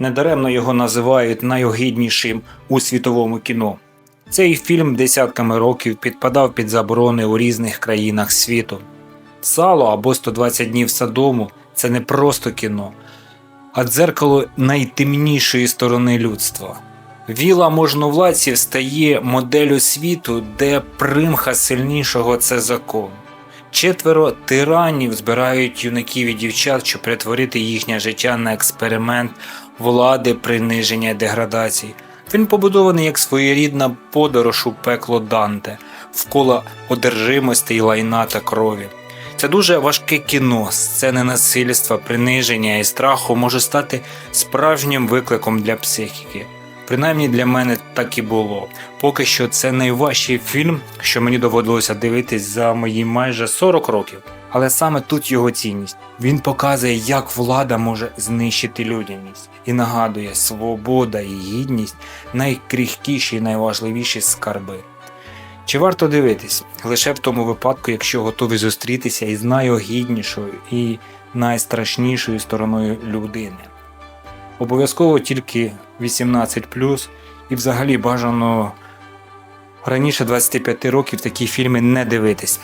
Недаремно його називають найогиднішим у світовому кіно. Цей фільм десятками років підпадав під заборони у різних країнах світу. Сало або 120 днів Содому це не просто кіно, а дзеркало найтемнішої сторони людства. Віла можновладців стає моделлю світу, де примха сильнішого це закон. Четверо тиранів збирають юнаків і дівчат, щоб перетворити їхнє життя на експеримент влади, приниження і деградації. Він побудований як своєрідна подорож у пекло Данте, вколо одержимості лайна та крові. Це дуже важке кіно, сцени насильства, приниження і страху може стати справжнім викликом для психіки. Принаймні для мене так і було. Поки що це найважчий фільм, що мені доводилося дивитись за мої майже 40 років. Але саме тут його цінність. Він показує, як влада може знищити людяність і нагадує, свобода і гідність найкрихкіші і найважливіші скарби. Чи варто дивитись? Лише в тому випадку, якщо готові зустрітися із найогіднішою і найстрашнішою стороною людини. Обов'язково тільки 18 і взагалі бажано раніше 25 років такі фільми не дивитись.